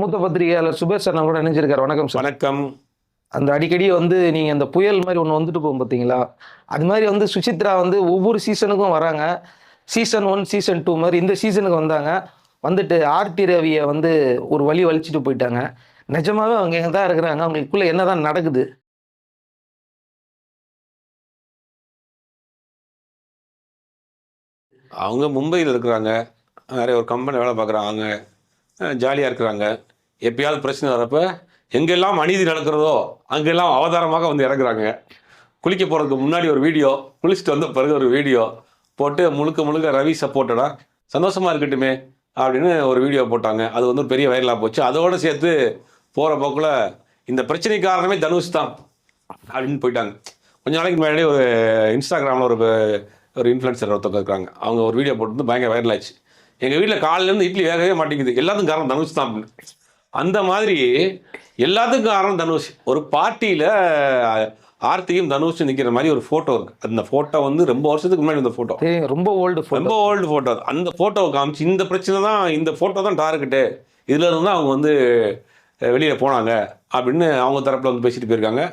மூத்த பத்திரிகையாளர் சுபேஷ் சார் கூட இணைஞ்சிருக்காரு. வணக்கம் சார். வணக்கம். அந்த அடிக்கடி வந்து நீங்க அந்த புயல் மாதிரி ஒன்று வந்துட்டு போகும் பார்த்தீங்களா அது மாதிரி வந்து சுசித்ரா வந்து ஒவ்வொரு சீசனுக்கும் வராங்க. சீசன் ஒன் சீசன் டூ மாதிரி இந்த சீசனுக்கு வந்தாங்க. வந்துட்டு ஆர்டி ரவியை வந்து ஒரு வழி வலிச்சிட்டு போயிட்டாங்க. நிஜமாவே அவங்க எங்க தான் இருக்கிறாங்க. அவங்களுக்குள்ள என்னதான் நடக்குது? அவங்க மும்பையில் இருக்கிறாங்க. நிறைய ஒரு கம்பெனி வேலை பார்க்குறாங்க. ஜாலியாக இருக்கிறாங்க. எப்பயாவது பிரச்சனை வரப்போ எங்கெல்லாம் அநீதி நடக்கிறதோ அங்கெல்லாம் அவதாரமாக வந்து இறங்குறாங்க. குளிக்க போகிறதுக்கு முன்னாடி ஒரு வீடியோ குளிச்சுட்டு வந்த பிறகு ஒரு வீடியோ போட்டு முழுக்க முழுக்க ரவி சப்போர்ட்டடா சந்தோஷமாக இருக்கட்டுமே அப்படின்னு ஒரு வீடியோ போட்டாங்க. அது வந்து ஒரு பெரிய வைரலாக போச்சு. அதோடு சேர்த்து போகிற போக்கில் இந்த பிரச்சனை காரணமே தனுஷ் தான் அப்படின்னு போயிட்டாங்க. கொஞ்ச நாளைக்கு முன்னாடி ஒரு இன்ஸ்டாகிராமில் ஒரு ஒரு இன்ஃப்ளூன்சர் ஒருத்தவங்க இருக்காங்க. அவங்க ஒரு வீடியோ போட்டு பயங்கர வைரல் ஆச்சு எங்கள் வீட்டில் காலையிலேருந்து இட்லி வேகவே மாட்டேங்குது. எல்லாத்துக்கும் காரணம் தனுஷ் தான். அப்படின்னு அந்த மாதிரி எல்லாத்துக்கும் காரணம் தனுஷ். ஒரு பார்ட்டியில் ஆர்த்தியும் தனுஷும் நிற்கிற மாதிரி ஒரு ஃபோட்டோ இருக்கு. அந்த ஃபோட்டோ வந்து ரொம்ப வருஷத்துக்கு முன்னாடி இந்த ஃபோட்டோ ரொம்ப ஓல்டு ரொம்ப ஓல்டு ஃபோட்டோ அந்த ஃபோட்டோவை காமிச்சு இந்த பிரச்சனை தான் இந்த ஃபோட்டோ தான் டார்கெட்டு இதில் இருந்து தான் அவங்க வந்து வெளியில் போனாங்க. அப்படின்னு அவங்க தரப்பில் வந்து பேசிட்டு போயிருக்காங்க.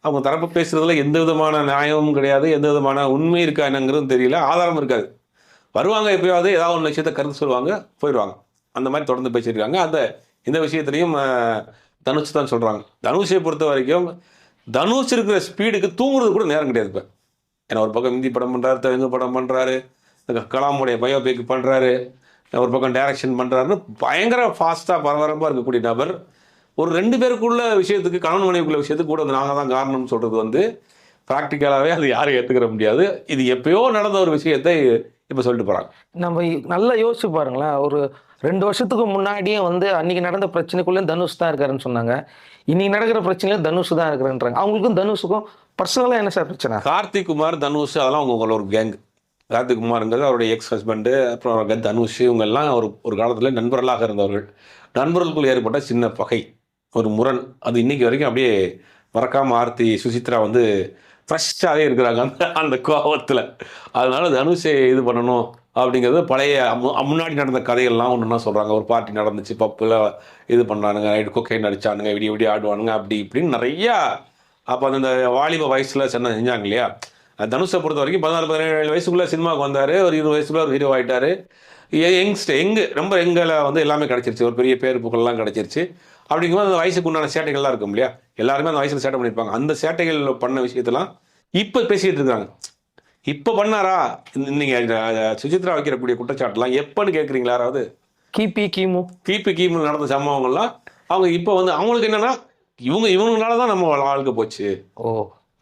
அவங்க தரப்பு பேசுறதுல எந்த விதமான நியாயமும் கிடையாது. எந்த விதமான உண்மை இருக்கா என்னங்கிறதும் தெரியல. ஆதாரம் இருக்காது. வருவாங்க எப்பயாவது ஏதாவது ஒன்று விஷயத்த கருத்து சொல்லுவாங்க போயிடுவாங்க. அந்த மாதிரி தொடர்ந்து பேசியிருக்காங்க. அந்த இந்த விஷயத்துலையும் தனுஷ் தான் சொல்கிறாங்க தனுஷை பொறுத்த வரைக்கும் தனுஷ் இருக்கிற ஸ்பீடுக்கு தூங்குறது கூட நேரம் கிடையாது இப்போ. ஏன்னா ஒரு பக்கம் ஹிந்தி படம் பண்ணுறாரு தெலுங்கு படம் பண்ணுறாரு கலாமுடைய பயோபிக் பண்ணுறாரு ஒரு பக்கம் டைரக்ஷன் பண்ணுறாருன்னு பயங்கர ஃபாஸ்ட்டாக பரபரப்பாக இருக்கக்கூடிய நபர். ஒரு ரெண்டு பேருக்குள்ள விஷயத்துக்கு கணவன் மனைவிக்குள்ள விஷயத்துக்கு கூட வந்து நாங்கள் தான் காரணம்னு சொல்கிறது வந்து ப்ராக்டிக்கலாகவே அது யாரும் ஏற்றுக்கிற முடியாது. இது எப்பயோ நடந்த ஒரு விஷயத்தை இப்போ சொல்லிட்டு போகிறாங்க நம்ம நல்லா யோசிச்சு பாருங்களேன். ஒரு ரெண்டு வருஷத்துக்கு முன்னாடியே வந்து அன்னைக்கு நடந்த பிரச்சனைக்குள்ளே தனுஷ் தான் இருக்காருன்னு சொன்னாங்க. இன்னைக்கு நடக்கிற பிரச்சனையில தனுஷ் தான் இருக்கிறேன்றாங்க. அவங்களுக்கும் தனுஷுக்கும் பர்சனலாக என்ன சார் பிரச்சனை? கார்த்திக் குமார் தனுஷ் அதெல்லாம் அவங்க உங்களோட ஒரு கேங் கார்த்திக் குமாருங்கிறது அவருடைய எக்ஸ் ஹஸ்பண்டு அப்புறம் தனுஷ் இவங்கெல்லாம் ஒரு ஒரு காலத்தில் நண்பர்களாக இருந்தவர்கள். நண்பர்களுக்குள் ஏற்பட்ட சின்ன பகை ஒரு முரண். அது இன்னைக்கு வரைக்கும் அப்படியே மறக்காம ஆர்த்தி சுசித்ரா வந்து ஃப்ரெஷ்ஷாகவே இருக்கிறாங்க அந்த அந்த கோபத்தில் அதனால் தனுஷை இது பண்ணணும் அப்படிங்கிறது பழைய முன்னாடி நடந்த கதைகள்லாம் ஒன்றுனா சொல்கிறாங்க ஒரு பார்ட்டி நடந்துச்சு பப்பில் இது பண்ணானுங்க நைட்டு கொக்கைன் நடிச்சானுங்க விடிய விடிய ஆடுவானுங்க அப்படி இப்படின்னு நிறையா அப்போ அந்த வாலிப வயசில் சென்ன செஞ்சாங்க இல்லையா? தனுஷை பொறுத்த வரைக்கும் பதினாலு பதினேழு வயசுக்குள்ளே சினிமாவுக்கு வந்தார். ஒரு இருபது வயசுக்குள்ளே ஒரு ஹீரோ ஆகிட்டார் யங்ஸ்டர் எங்கு ரொம்ப எங்களை வந்து எல்லாமே கிடச்சிருச்சு. ஒரு பெரிய பேர் புகழ்லாம் கிடச்சிருச்சு. அப்படிங்கும்போது அந்த வயசுக்கு உண்டான சேட்டைகள்லாம் இருக்கும் இல்லையா? எல்லாருமே அந்த வயசில் சேட்டை பண்ணியிருப்பாங்க அந்த சேட்டைகள் பண்ண விஷயத்தெல்லாம் இப்போ பேசிகிட்டு இருக்காங்க. இப்போ பண்ணாரா? நீங்கள் சுசித்ரா வைக்கிறக்கூடிய குற்றச்சாட்டுலாம் எப்போன்னு கேட்குறீங்களா யாராவது? கிபி கிமு. கிபி கிமு நடந்த சம்பவங்கள்லாம் அவங்க இப்போ வந்து அவங்களுக்கு என்னன்னா இவங்க இவங்களால தான் நம்ம வாழ்க்கை போச்சு. ஓ.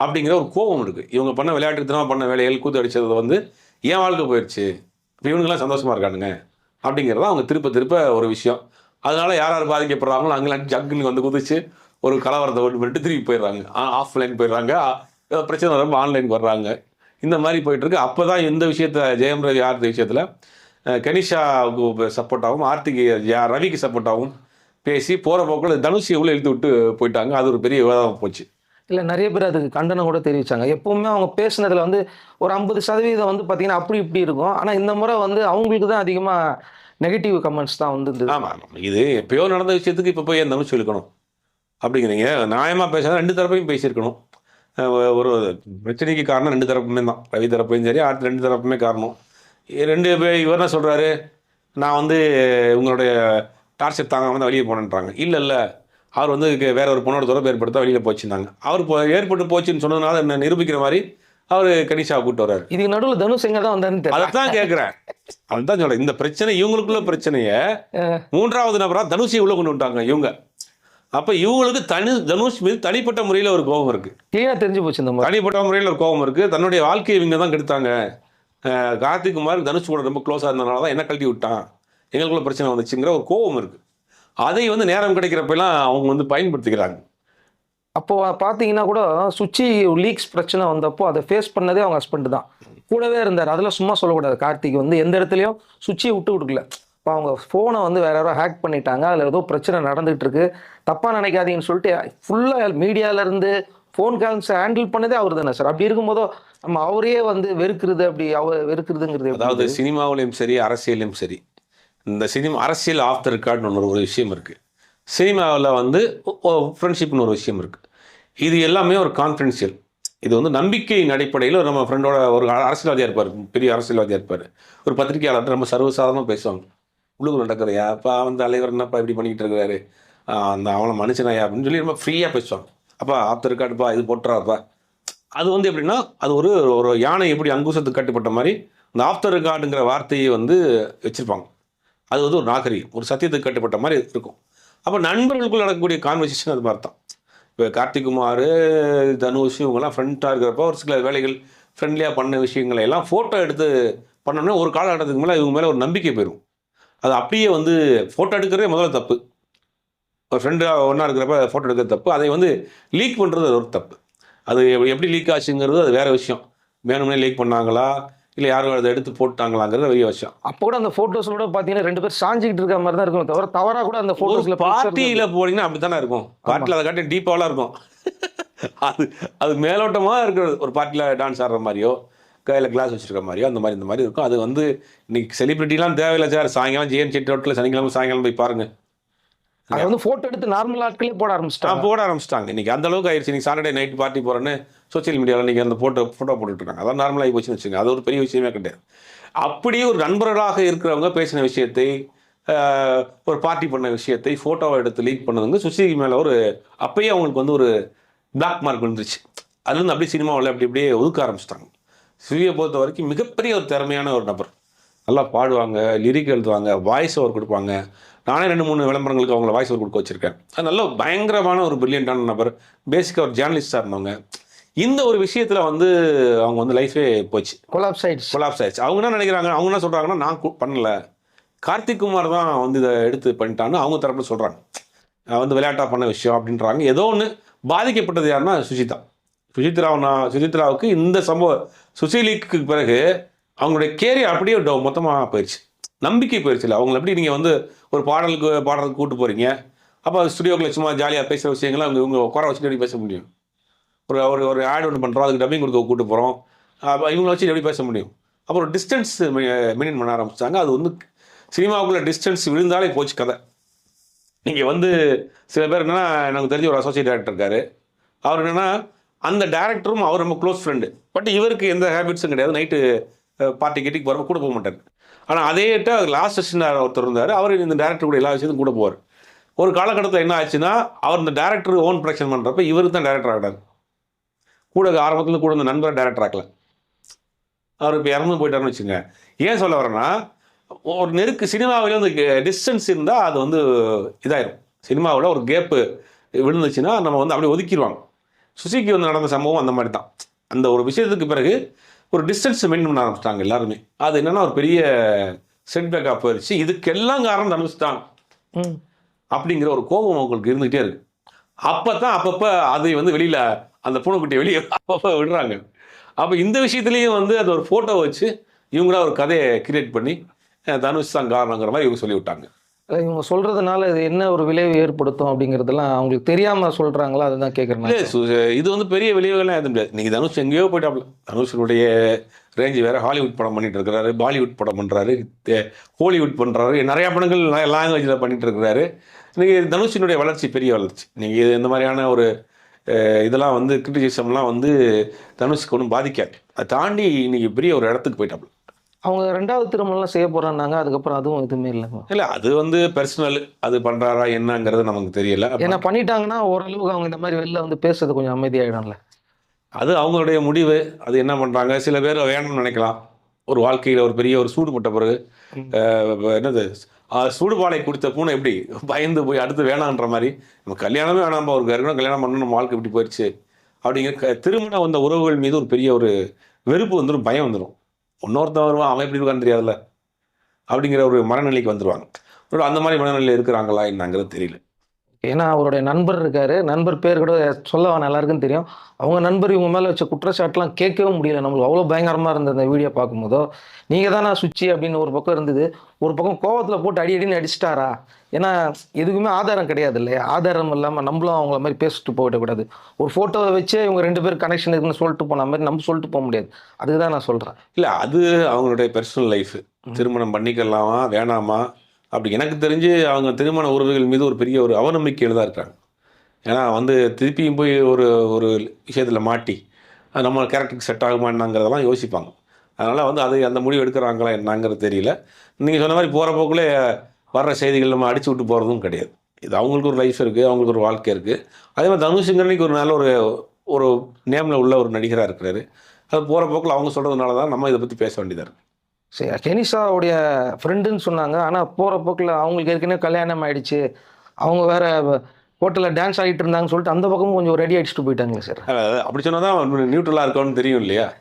அப்படிங்கிற ஒரு கோபம் இருக்கு. இவங்க பண்ண விளையாட்டுத்தனமாக பண்ண வேலைகள் கூத்து அடிச்சது வந்து ஏன் வாழ்க்கை போயிடுச்சு இப்போ இவனுங்கெல்லாம் சந்தோஷமா இருக்கானுங்க. அப்படிங்கிறத அவங்க திருப்ப திருப்ப ஒரு விஷயம். அதனால யார் யார் பாதிக்கப்படுறாங்களோ அங்கெல்லாம் ஜக்குன்னு வந்து குதிச்சு ஒரு கலவரத்தை ஓட்டு பண்ணிட்டு திருப்பி போயிடுறாங்க. ஆஃப்லைன் போயிடுறாங்க. பிரச்சனை ரொம்ப ஆன்லைனுக்கு வர்றாங்க. இந்த மாதிரி போயிட்டுருக்கு அப்போ தான் இந்த விஷயத்த ஜெயம் ரவி ஆர்த்தி விஷயத்தில் கனிஷாவுக்கு சப்போர்ட்டாகவும் ஆர்த்திக்கு யா- ரவிக்கு சப்போர்ட்டாகவும் பேசி போகிற போக்கில் தனுஷ் எவ்வளோ இழுத்து விட்டு போயிட்டாங்க. அது ஒரு பெரிய விவாதம் போச்சு. இல்லை நிறைய பேர் அதுக்கு கண்டனம் கூட தெரிவிச்சாங்க. எப்பவுமே அவங்க பேசுனதில் வந்து ஒரு ஐம்பது சதவீதம் வந்து பார்த்தீங்கன்னா அப்படி இப்படி இருக்கும். ஆனால் இந்த முறை வந்து அவங்களுக்கு தான் அதிகமாக நெகட்டிவ் கமெண்ட்ஸ் தான் வந்து இருந்தது இது எப்பயோ நடந்த விஷயத்துக்கு இப்போ போய் இருந்தாலும் சொல்லிக்கணும்? அப்படிங்கிறீங்க. நியாயமாக பேசினா ரெண்டு தரப்பையும் பேசியிருக்கணும். ஒரு பிரச்சனைக்கு காரணம் ரெண்டு தரப்புமே தான். ரவி தரப்பையும் சரி அடுத்த ரெண்டு தரப்புமே காரணம். ரெண்டு பேர் இவர் என்ன சொல்கிறாரு நான் வந்து உங்களுடைய டார்ச்சர் தாங்காமல் தான் வெளியே போனேன்றாங்க. இல்லை இல்லை. அவர் வந்து வேற ஒரு பொண்ணோட தொடர்பு ஏற்படுத்த வெளியில் போச்சுருந்தாங்க அவர் இப்போ ஏற்பட்டு போச்சுன்னு சொன்னதுனால என்ன நிரூபிக்கிற மாதிரி அவர் கனிஷா கூப்பிட்டு வர்றாரு. இதுக்கு நடுவில் தனுஷ் எங்க தான் வந்தாருன்னு அதைத்தான் கேட்குறேன் அதுதான் சொல்றேன். இந்த பிரச்சனை இவங்களுக்குள்ள பிரச்சனையை மூன்றாவது நபரா தனுஷை உள்ள கொண்டு வந்துட்டாங்க இவங்க. அப்ப இவங்களுக்கு தனி தனுஷ் மீது தனிப்பட்ட முறையில் ஒரு கோபம் இருக்கு. கிளீனாக தெரிஞ்சு போச்சு இந்த தனிப்பட்ட முறையில் ஒரு கோபம் இருக்கு. தன்னுடைய வாழ்க்கையை இவங்க தான் கெடுத்தாங்க. கார்த்திக் குமார் தனுஷ் கூட ரொம்ப க்ளோஸாக இருந்தனால தான் என்ன கழட்டி விட்டான். எங்களுக்குள்ள பிரச்சனை வந்துச்சுங்கிற ஒரு கோபம் இருக்கு. அதை வந்து நேரம் கிடைக்கிறப்பெல்லாம் அவங்க வந்து பயன்படுத்திக்கிறாங்க. அப்போ பார்த்தீங்கன்னா கூட சுச்சி லீக்ஸ் பிரச்சனை வந்தப்போ அதை ஃபேஸ் பண்ணதே அவங்க ஹஸ்பண்ட் தான். கூடவே இருந்தார். அதெல்லாம் சும்மா சொல்லக்கூடாது. கார்த்திக் வந்து எந்த இடத்துலையும் சுச்சியை விட்டு கொடுக்கல. இப்போ அவங்க ஃபோனை வந்து வேற யாரோ ஹேக் பண்ணிட்டாங்க. அதில் ஏதோ பிரச்சனை நடந்துகிட்டு இருக்கு. தப்பாக நினைக்காதீங்கன்னு சொல்லிட்டு ஃபுல்லாக மீடியாவிலேருந்து ஃபோன் கால்ஸ் ஹேண்டில் பண்ணதே அவர் தானே சார். அப்படி இருக்கும்போதோ நம்ம அவரையே வந்து வெறுக்கிறது அப்படி அவர் வெறுக்கிறதுங்கிறது? அதாவது சினிமாவிலையும் சரி அரசியலையும் சரி. இந்த சினிமா அரசியல் ஆஃப் த ரெக்கார்ட்னு ஒன்று ஒரு விஷயம் இருக்குது சினிமாவில் வந்து ஃப்ரெண்ட்ஷிப்னு ஒரு விஷயம் இருக்குது இது எல்லாமே ஒரு கான்ஃபிடென்ஷியல் இது வந்து நம்பிக்கையின் அடிப்படையில் நம்ம ஃப்ரெண்டோட ஒரு அரசியல்வாதியாக இருப்பார். பெரிய அரசியல்வாதியாக இருப்பார். ஒரு பத்திரிகையாளர் நம்ம சர்வசாதாரணமாக பேசுவாங்க. உள்ளுக்குள்ள நடக்கிறையா அப்போ அந்த தலைவர் என்னப்பா இப்படி பண்ணிக்கிட்டு இருக்கிறாரு அந்த அவனை மனுஷனாயா அப்படின்னு சொல்லி ரொம்ப ஃப்ரீயாக பேசுவாங்க. அப்பா ஆப்தர் இருக்காடுப்பா இது போட்டுறாப்பா அது வந்து எப்படின்னா அது ஒரு ஒரு யானை எப்படி அங்குசத்துக்கு கட்டுப்பட்ட மாதிரி இந்த ஆஃப்டர் கார்டுங்கிற வார்த்தையை வந்து வச்சுருப்பாங்க. அது வந்து ஒரு நாகரிகம். ஒரு சத்தியத்துக்கு கட்டுப்பட்ட மாதிரி இருக்கும். அப்போ நண்பர்களுக்குள் நடக்கக்கூடிய கான்வர்சேஷன் அது மாதிரி தான் இப்போ கார்த்திகுமார் தனுஷ் இவங்கெல்லாம் ஃப்ரெண்டாக இருக்கிறப்ப ஒரு சில வேலைகள் ஃப்ரெண்ட்லியாக பண்ண விஷயங்களை எல்லாம் ஃபோட்டோ எடுத்து பண்ணோம்னா ஒரு காலகட்டத்துக்கு மேலே இவங்க மேலே ஒரு நம்பிக்கை போயிடும் அது அப்படியே வந்து ஃபோட்டோ எடுக்கிறதே முதல்ல தப்பு. ஒரு ஃப்ரெண்டாக ஒன்றா இருக்கிறப்ப ஃபோட்டோ எடுக்கிறது தப்பு. அதை வந்து லீக் பண்ணுறது ஒரு தப்பு. அது எப்படி லீக் ஆச்சுங்கிறது அது வேறு விஷயம். வேணும்னே லீக் பண்ணாங்களா? இல்லை யாரும் அதை எடுத்து போட்டாங்களாங்கிறது பெரிய விஷயம். அப்போ கூட அந்த போட்டோஸ்ல கூட பாத்தீங்கன்னா ரெண்டு பேர் சாஞ்சிக்கிட்டு இருக்க மாதிரி தான் இருக்கும் தவிர தவறா கூட அந்த ஒரு போட்டோஸ்ல பார்ட்டியில போனீங்கன்னா அப்படி தானே இருக்கும் பார்ட்டியில் அதை காட்டி டீப்பாலாம் இருக்கும். அது அது மேலோட்டமாக இருக்கிறது. ஒரு பார்ட்டியில் டான்ஸ் ஆடுற மாதிரியோ கையில் கிளாஸ் வச்சிருக்க மாதிரியோ அந்த மாதிரி இந்த மாதிரி இருக்கும். அது வந்து இன்னைக்கு செலிபிரிட்டிலாம் தேவையில்லை சார். சாயங்காலம் ஜிஎன் செட்டி ரோட்டில் சனிக்கிழமை சாயங்காலம் போய் பாருங்க. அதை வந்து போட்டோ எடுத்து நார்மல் ஆட்களே போட ஆரம்பிச்சிட்டாங்க. போட ஆரம்பிச்சிட்டாங்க. இன்னைக்கு அந்த அளவுக்கு ஆயிடுச்சு இன்னைக்கு சாட்டர்டே நைட் பார்ட்டி போகிறேன்னு சோஷியல் மீடியாவில் நீங்கள் அந்த ஃபோட்டோ ஃபோட்டோ போட்டுட்டு இருக்காங்க அதான் நார்மலாகி போச்சுன்னு வச்சுங்க அது ஒரு பெரிய விஷயமே கிடையாது. அப்படியே ஒரு நண்பர்களாக இருக்கிறவங்க பேசின விஷயத்தை ஒரு பார்ட்டி பண்ண விஷயத்தை ஃபோட்டோவை எடுத்து லீக் பண்ணதுங்க. சுசிக்கு மேலே ஒரு அப்பயே அவங்களுக்கு வந்து ஒரு பிளாக் மார்க் விழுந்துருச்சு. அதுலேருந்து அப்படியே சினிமாவில் அப்படி அப்படியே ஒதுக்க ஆரம்பிச்சிட்டாங்க. சுவியை பொறுத்த வரைக்கும் மிகப்பெரிய ஒரு திறமையான ஒரு நபர். நல்லா பாடுவாங்க லிரிக் எழுதுவாங்க வாய்ஸ் ஓவர் கொடுப்பாங்க. நானே ரெண்டு மூணு விளம்பரங்களுக்கு அவங்கள வாய்ஸ் ஓவர் கொடுக்க வச்சிருக்கேன். அது நல்ல பயங்கரமான ஒரு பிரில்லியண்டான நபர். பேசிக்காக ஒரு ஜேர்னலிஸ்டாக இருந்தவங்க. இந்த ஒரு விஷயத்தில் வந்து அவங்க வந்து லைஃபே போச்சு. கொலாப்ஸ் ஆயிடுச்சு. கொலாப்ஸ் ஆயிடுச்சு. அவங்க என்ன நினைக்கிறாங்க? அவங்க என்ன சொல்கிறாங்கன்னா நான் பண்ணல. கார்த்திக் குமார் தான் வந்து இதை எடுத்து பண்ணிட்டான்னு அவங்க தரப்புல சொல்கிறாங்க வந்து விளையாட்டாக பண்ண விஷயம் அப்படின்றாங்க. ஏதோ ஒன்று பாதிக்கப்பட்டது யாருன்னா சுஜிதா. சுஜித்ராவுனா சுஜித்ராவுக்கு இந்த சம்பவம் சுசீலிக்கு பிறகு அவங்களுடைய கேரியர் அப்படியே மொத்தமாக போயிடுச்சு. நம்பிக்கை போயிடுச்சு இல்லை. அவங்களை எப்படி நீங்கள் வந்து ஒரு பாடலுக்கு பாடுறதுக்கு கூப்பிட்டு போகிறீங்க அப்போ ஸ்டுடியோக்குள்ள சும்மா ஜாலியாக பேசுகிற விஷயங்களை அவங்க இவங்க குறை வச்சுட்டு எப்படி பேச முடியும்? ஒரு ஒரு ஒரு ஆட் ஒன்று பண்ணுறோம் அதுக்கு டப்பிங் கொடுக்க கூப்பிட்டு போகிறோம் அப்போ இவங்களை வச்சு எப்படி பேச முடியும்? அப்புறம் டிஸ்டன்ஸ் மெயின்டைன் பண்ண ஆரம்பிச்சாங்க அது வந்து சினிமாவுக்குள்ள டிஸ்டன்ஸ் விழுந்தாலே போச்சு கதை. நீங்கள் வந்து சில பேர் என்னென்னா எனக்கு தெரிஞ்ச ஒரு அசோசியேட் டேரக்டர் இருக்காரு. அவர் என்னென்னா அந்த டேரக்டரும் அவர் ரொம்ப க்ளோஸ் ஃப்ரெண்டு பட் இவருக்கு எந்த ஹேபிட்ஸும் கிடையாது. நைட்டு பார்ட்டி கிட்டிக்கு போகிறப்ப கூட போக மாட்டார். ஆனால் அதே லாஸ்ட் செஷன் ஒருத்தர் இருந்தார். அவர் இந்த டேரக்டர் கூட எல்லா விஷயத்தையும் கூட போவார். ஒரு காலகட்டத்தில் என்ன ஆச்சுன்னா அவர் இந்த டேரக்டர் ஓன் ப்ரொடக்ஷன் பண்ணுறப்ப இவருக்கு தான் டேரக்டர் ஆகிட்டார் கூட ஆரம்பத்தில் கூட இந்த நண்பரை டேரக்டர் ஆக்கல. அவர் இப்போ இறந்து போயிட்டாருன்னு வச்சுங்க ஏன் சொல்ல வரேன்னா ஒரு நெருக்கு சினிமாவில் வந்து டிஸ்டன்ஸ் இருந்தால் அது வந்து இதாயிரும். சினிமாவில் ஒரு கேப்பு விழுந்துச்சுன்னா நம்ம வந்து அப்படியே ஒதுக்கிடுவாங்க சுசிக்கு வந்து நடந்த சம்பவம் அந்த மாதிரி தான். அந்த ஒரு விஷயத்துக்கு பிறகு ஒரு டிஸ்டன்ஸ் மெயின்டைன் பண்ண ஆரம்பிச்சிட்டாங்க எல்லாருமே. அது என்னன்னா ஒரு பெரிய செட்பேக்காக போயிடுச்சு இதுக்கெல்லாம் காரணம் தனுஷ் தான். ம். அப்படிங்கிற ஒரு கோபம் அவங்களுக்கு இருந்துகிட்டே இருக்கு. அப்போ தான் அப்பப்போ அதை வந்து வெளியில் அந்த பூனைக்குட்டியை வெளியே அப்பப்போ விடுறாங்க. அப்போ இந்த விஷயத்துலேயும் வந்து அது ஒரு ஃபோட்டோ வச்சு இவங்களா ஒரு கதையை கிரியேட் பண்ணி தனுஷ் தான் காரணங்கிற மாதிரி இவங்க சொல்லி விட்டாங்க அது இவங்க சொல்றதுனால இது என்ன ஒரு விளைவு ஏற்படுத்தும் அப்படிங்கறதெல்லாம் அவங்களுக்கு தெரியாம சொல்றாங்களா? அதுதான் சு- இது வந்து பெரிய விளைவுகள்லாம் எதுவும் முடியாது நீங்கள் தனுஷ் எங்கேயோ போயிட்டாப்ல. தனுஷனுடைய ரேஞ்சு வேற ஹாலிவுட் படம் பண்ணிட்டு இருக்கிறாரு பாலிவுட் படம் பண்ணுறாரு ஹாலிவுட் பண்ணுறாரு நிறையா படங்கள் லாங்குவேஜில் பண்ணிட்டு இருக்கிறாரு. இன்னைக்கு தனுஷினுடைய வளர்ச்சி பெரிய வளர்ச்சி. நீங்கள் இது இந்த மாதிரியான ஒரு இதெல்லாம் வந்து கிரிட்டிசிசம்லாம் வந்து தனுஷுக்கு ஒன்றும் பாதிக்காது. அதை தாண்டி இன்னைக்கு பெரிய ஒரு இடத்துக்கு போயிட்டாப்ல. அவங்க ரெண்டாவது திருமணம்லாம் செய்ய போறாங்க அதுக்கப்புறம் அதுவும் எதுவுமே இல்லைங்க இல்லை அது வந்து பர்சனல் அது பண்ணுறாரா என்னங்கிறது நமக்கு தெரியல. ஏன்னா பண்ணிட்டாங்கன்னா ஓரளவுக்கு அவங்க இந்த மாதிரி வெளில வந்து பேசுறது கொஞ்சம் அமைதியாயிடும்ல. அது அவங்களுடைய முடிவு. அது என்ன பண்ணுறாங்க சில பேர் வேணும்னு நினைக்கலாம். ஒரு வாழ்க்கையில் ஒரு பெரிய ஒரு சூடு போட்ட பிறகு என்னது? சூடுபாலை குடித்த பூனை எப்படி? பயந்து போய் அடுத்து வேணான்ற மாதிரி. நம்ம கல்யாணமே வேணாம் ஒரு ஏற்கனவே கல்யாணம் பண்ணணும் நம்ம வாழ்க்கை இப்படி போயிடுச்சு அப்படிங்கிற திருமணம் வந்த உறவுகள் மீது ஒரு பெரிய ஒரு வெறுப்பு வந்துடும் பயம் வந்துடும் இன்னொருத்தன் வருவான் அவன் எப்படி இருக்கான்னு தெரியாதுல்ல? அப்படிங்கிற ஒரு மனநிலைக்கு வந்துடுவாங்க அந்த மாதிரி மனநிலையில் இருக்கிறாங்களா என்னங்கிறது தெரியல. ஏன்னா அவருடைய நண்பர் இருக்காரு. நண்பர் பேர் கூட சொல்ல வேணாம் எல்லாருக்கும் தெரியும். அவங்க நண்பர் இவங்க மேல வச்ச குற்றச்சாட்டுலாம் கேட்கவே முடியல. நம்மளுக்கு அவ்வளோ பயங்கரமா இருந்தது அந்த வீடியோ பார்க்கும்போதோ. நீங்க தானே சுச்சி அப்படின்னு ஒரு பக்கம் இருந்தது. ஒரு பக்கம் கோவத்துல போட்டு அடி அடின்னு அடிச்சிட்டாரா? ஏன்னா எதுக்குமே ஆதாரம் கிடையாது இல்லையா? ஆதாரம் இல்லாம நம்மளும் அவங்கள மாதிரி பேசிட்டு போயிடக்கூடாது ஒரு போட்டோவை வச்சே இவங்க ரெண்டு பேரும் கனெக்ஷன் இருக்குன்னு சொல்லிட்டு போன மாதிரி நம்ம சொல்லிட்டு போக முடியாது. அதுக்கு தான் நான் சொல்றேன். இல்லை அது அவங்களுடைய பர்சனல் லைஃப் திருமணம் பண்ணிக்கலாமா வேணாமா? அப்படி எனக்கு தெரிஞ்சு அவங்க திருமண உறவுகள் மீது ஒரு பெரிய ஒரு அவநம்பிக்கையில் தான் இருக்காங்க ஏன்னா வந்து திருப்பியும் போய் ஒரு ஒரு விஷயத்தில் மாட்டி அது நம்ம கேரக்டருக்கு செட் ஆகுமான்னாங்கிறதெல்லாம் யோசிப்பாங்க. அதனால் வந்து அது அந்த முடிவு எடுக்கிறாங்களா என்னங்கிறது தெரியல. நீங்கள் சொன்ன மாதிரி போகிற போக்குள்ளே வர்ற செய்திகள் நம்ம அடிச்சு விட்டு போகிறதும் கிடையாது. இது அவங்களுக்கு ஒரு லைஃப் இருக்குது அவங்களுக்கு ஒரு வாழ்க்கை இருக்குது அதே மாதிரி தனுஷுங்கிறனைக்கு ஒரு நல்ல ஒரு ஒரு நேமில் உள்ள ஒரு நடிகராக இருக்கிறாரு. அது போகிற போக்கில் அவங்க சொல்கிறதுனால தான் நம்ம இதை பற்றி பேச வேண்டியதாக இருக்குது சரி கெனிஷாவுடைய ஃப்ரெண்டுன்னு சொன்னாங்க. ஆனால் போகிற போக்கில் அவங்களுக்கு ஏற்கனவே கல்யாணம் ஆயிடுச்சு. அவங்க வேற ஹோட்டலில் டான்ஸ் ஆகிட்டு இருந்தாங்கன்னு சொல்லிட்டு அந்த பக்கமும் கொஞ்சம் ரெடி அடிச்சுட்டு போயிட்டாங்களே சார். அப்படி சொன்னால் தான் நியூட்ரலாக இருக்கணும்னு தெரியும் இல்லையா?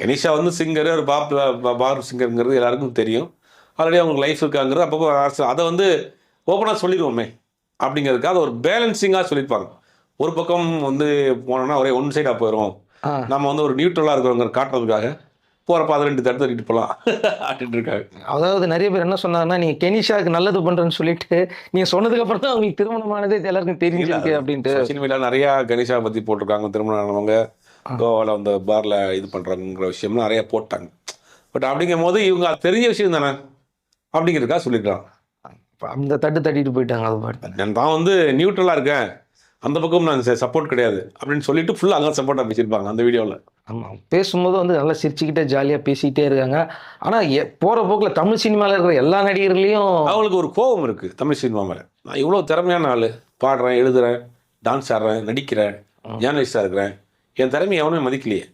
கனிஷா வந்து சிங்கர் ஒரு பாப் பார் சிங்கருங்கிறது எல்லாருக்கும் தெரியும். ஆல்ரெடி அவங்க லைஃப் இருக்காங்கிறது அப்பப்போ அரசு- அதை வந்து ஓப்பனாக சொல்லிடுவோமே அப்படிங்கிறதுக்கு அதை ஒரு பேலன்சிங்காக சொல்லியிருப்பாங்க. ஒரு பக்கம் வந்து போனோம்னா ஒரே ஒன் சைடாக போயிடும் நம்ம வந்து ஒரு நியூட்ரலாக இருக்கிறவங்க காட்டுறதுக்காக போகிறப்ப அதை ரெண்டு தடுத்து தட்டிட்டு போகலாம் அப்படின்ட்டு இருக்காங்க. அதாவது நிறைய பேர் என்ன சொன்னாங்கன்னா நீங்கள் கெனிஷாவுக்கு நல்லது பண்ணுறேன்னு சொல்லிட்டு நீங்கள் சொன்னதுக்கப்புறம் தான் அவங்களுக்கு திருமணமானதே எல்லாருக்கும் தெரிஞ்சிருக்கு அப்படின்ட்டு. மீடியாவில் நிறையா கணேஷா பற்றி போட்டிருக்காங்க திருமணம் ஆனவங்க கோவாவில் அந்த பாரில் இது பண்ணுறாங்கிற விஷயம்லாம் நிறையா போட்டாங்க. பட் அப்படிங்கும் போது இவங்க அது தெரிஞ்ச விஷயம் தானே? அப்படிங்கிறதுக்காக சொல்லியிருக்காங்க அந்த தட்டு தட்டிட்டு போயிட்டாங்க அது பாட்டு நான் தான் வந்து நியூட்ரலாக இருக்கேன். அந்த பக்கம் நான் சப்போர்ட் கிடையாது. அப்படின்னு சொல்லிட்டு ஃபுல்லாக அங்கே சப்போர்ட்டாக வச்சிருப்பாங்க அந்த வீடியோவில் ஆமாம் பேசும்போது வந்து நல்லா சிரிச்சுக்கிட்டே ஜாலியாக பேசிக்கிட்டே இருக்காங்க. ஆனால் போகிற போக்கில் தமிழ் சினிமாவில் இருக்கிற எல்லா நடிகர்களையும் அவங்களுக்கு ஒரு கோபம் இருக்குது தமிழ் சினிமா மேலே. நான் இவ்வளோ திறமையான ஆள். பாடுறேன் எழுதுறேன் டான்ஸ் ஆடுறேன் நடிக்கிறேன் ஜேர்னலிஸ்டாக இருக்கிறேன். என் திறமையை எவனுமே மதிக்கலையே.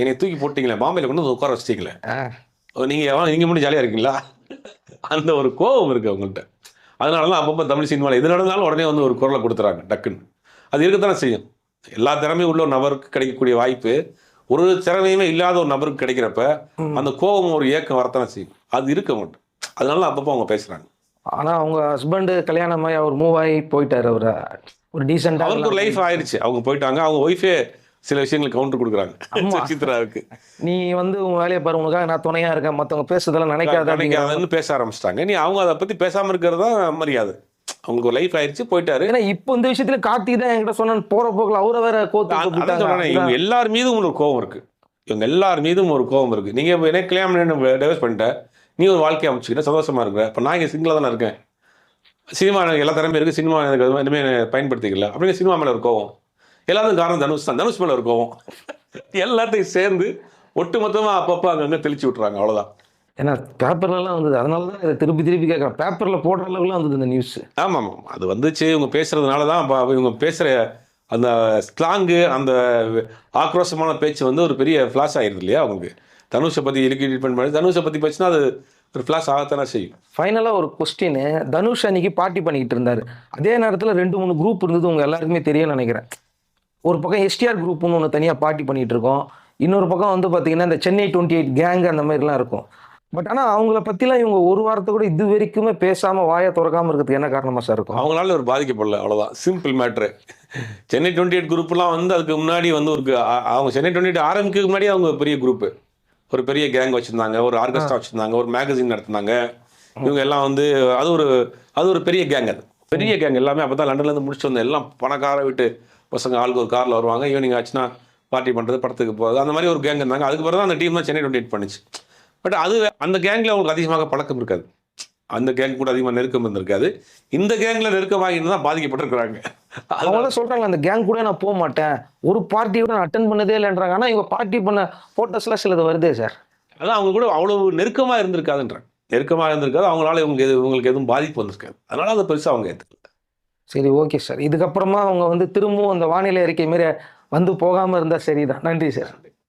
என்னை தூக்கி போட்டிங்களே பாம்பேல கொண்டு வந்து உட்கார வச்சிட்டீங்களே. நீங்கள் எவன் நீங்கள் மட்டும் ஜாலியாக இருக்கீங்களா? அந்த ஒரு கோபம் இருக்குது அவங்கள்ட்ட. அதனால தான் அப்பப்போ தமிழ் சினிமாவில் எது நடந்தாலும் உடனே வந்து ஒரு குரலை கொடுத்துறாங்க டக்குன்னு. அது இருக்கத்தானே செய்யும். எல்லா திறமையும் உள்ள ஒரு நபருக்கு கிடைக்கக்கூடிய வாய்ப்பு ஒரு திறமையுமே இல்லாத ஒரு நபருக்கு கிடைக்கிறப்ப அந்த கோபம் ஒரு ஏக்கம் வரத்தானே செய்யும். அது இருக்க மாட்டோம் அதனால தான் அப்பப்போ அவங்க பேசுகிறாங்க ஆனா அவங்க ஹஸ்பண்டு கல்யாணமாகி அவர் மூவ் ஆகி போயிட்டாரு அவர். ஒரு டீசெண்டாக அவருக்கு ஒரு லைஃப் ஆயிடுச்சு அவங்க போயிட்டாங்க. அவங்க ஒய்ஃபே சில விஷயங்களுக்கு கவுண்டர் கொடுக்குறாங்க. சித்ராவுக்கு நீ வந்து உன் வேலையை பாரு உனக்காக நான் துணையா இருக்கேன். மற்றவங்க பேசுறதெல்லாம் நினைக்காத நினைக்காதன்னு பேச ஆரம்பிச்சிட்டாங்க. நீ அவங்க அதை பற்றி பேசாமல் இருக்கிறது தான் மரியாதை. அவங்களுக்கு லைஃப் ஆயிடுச்சு போயிட்டாரு. ஏன்னா இப்போ இந்த விஷயத்துல கார்த்திக் தான் என்கிட்ட சொன்ன போற போக்குல அவரை வேற கோத்து இவங்க எல்லார் மீதும் ஒரு கோபம் இருக்கு. இவங்க எல்லார் மீதும் ஒரு கோபம் இருக்கு. நீங்க எனக்கு கல்யாணம் டைவர்ஸ் பண்ணிட்ட. நீ ஒரு வாழ்க்கையை அமைச்சுக்கிட்ட சந்தோஷமா இருக்கிற இப்போ நான் இங்கே சிங்கிளாக தானே இருக்கேன். சினிமா எனக்கு எல்லா திறமையும் இருக்கு. சினிமா எனக்கு இனிமேல் பயன்படுத்திக்கல. அப்படிங்க சினிமா மேல ஒரு கோவம் எல்லாத்துக்கும் காரணம் தனுஷ் தான். தனுஷ் மேல ஒரு கோவம். எல்லாத்தையும் சேர்ந்து ஒட்டு மொத்தமா அப்பப்போ அங்கங்க தெளிச்சு விட்டுறாங்க அவ்வளவுதான். ஏன்னா பேப்பர்லலாம் வந்தது. அதனால தான் இதை திருப்பி திருப்பி கேட்குறேன் பேப்பர்ல போடுற அளவுக்குலாம் வந்தது இந்த நியூஸ் ஆமாம் ஆமாம். அது வந்துச்சு. இவங்க பேசுறதுனால தான் இவங்க பேசுகிற அந்த ஸ்லாங்கு அந்த ஆக்ரோஷமான பேச்சு வந்து ஒரு பெரிய ஃப்ளாஷ் ஆயிடுது இல்லையா அவங்களுக்கு? தனுஷை பற்றி இருக்கு ட்ரீட்மெண்ட் பண்ணி தனுஷை பற்றி பேச்சுனா அது ஒரு ஃப்ளாஷ் ஆகத்தானே செய்யும். ஃபைனலாக ஒரு கொஸ்டின் தனுஷ் அன்னைக்கு பார்ட்டி பண்ணிக்கிட்டு இருந்தாரு. அதே நேரத்தில் ரெண்டு மூணு குரூப் இருந்தது. உங்க எல்லாருக்குமே தெரியும்னு நினைக்கிறேன். ஒரு பக்கம் எஸ்டிஆர் குரூப்னு ஒன்று தனியாக பார்ட்டி பண்ணிட்டு இருக்கோம் இன்னொரு பக்கம் வந்து பார்த்தீங்கன்னா இந்த சென்னை டுவெண்ட்டி எயிட் கேங் அந்த மாதிரிலாம் இருக்கும். பட் ஆனால் அவங்கள பற்றிலாம் இவங்க ஒரு வாரத்தை கூட இது வரைக்குமே பேசாமல் வாயை திறக்காம இருக்கிறதுக்கு என்ன காரணமாக சார் இருக்கும்? அவங்களால ஒரு பாதிக்கப்படல அவ்வளோதான் simple matter Chennai twenty eight குரூப்லாம் வந்து அதுக்கு முன்னாடி வந்து ஒரு அவங்க சென்னை டுவெண்ட்டி எயிட் ஆரம்பிக்கிறதுக்கு முன்னாடி அவங்க பெரிய குரூப்பு ஒரு பெரிய கேங் வச்சுருந்தாங்க ஒரு ஆர்கெஸ்ட்ரா வச்சுருந்தாங்க ஒரு மேகசின் நடத்துனாங்க. இவங்க எல்லாம் வந்து அது ஒரு அது ஒரு பெரிய கேங் அது. பெரிய கேங் எல்லாமே அப்போ தான் லண்டன்லேருந்து முடிச்சுட்டு வந்த எல்லாம் பணக்கார வீட்டு பசங்க ஆளுக்கு ஒரு காரில் வருவாங்க ஈவினிங் ஆச்சுன்னா பார்ட்டி பண்ணுறது படத்துக்கு போகிறது அந்த மாதிரி ஒரு கேங் இருந்தாங்க. அதுக்கு பிறகு தான் அந்த டீம் தான் சென்னை டுவெண்ட்டி எயிட் பண்ணுச்சு. பட் அது அந்த கேங்கில் அவங்களுக்கு அதிகமாக பழக்கம் இருக்காது. அந்த கேங் கூட அதிகமாக நெருக்கம் இருந்திருக்காது. இந்த கேங்கில் நெருக்கமாக தான் பாதிக்கப்பட்டிருக்கிறாங்க. அவங்கள சொல்றாங்க அந்த கேங் கூட நான் போக மாட்டேன். ஒரு பார்ட்டி கூட நான் அட்டன் பண்ணதே இல்லைன்றாங்க. ஆனால் இவங்க பார்ட்டி பண்ண ஃபோட்டோஸ்லாம் சிலது வருதே சார் அதான் அவங்க கூட அவ்வளவு நெருக்கமாக இருந்திருக்காதுன்றாங்க. நெருக்கமாக இருந்திருக்காது. அவங்களால இவங்களுக்கு எது இவங்களுக்கு எதுவும் பாதிப்பு வந்திருக்காது. அதனால அதை பெருசாக அவங்க ஏற்றுக்கல சரி ஓகே சார் இதுக்கப்புறமா அவங்க வந்து திரும்பவும் அந்த வானிலை அறிக்கை மாரி வந்து போகாமல் இருந்தால் சரி தான் நன்றி சார்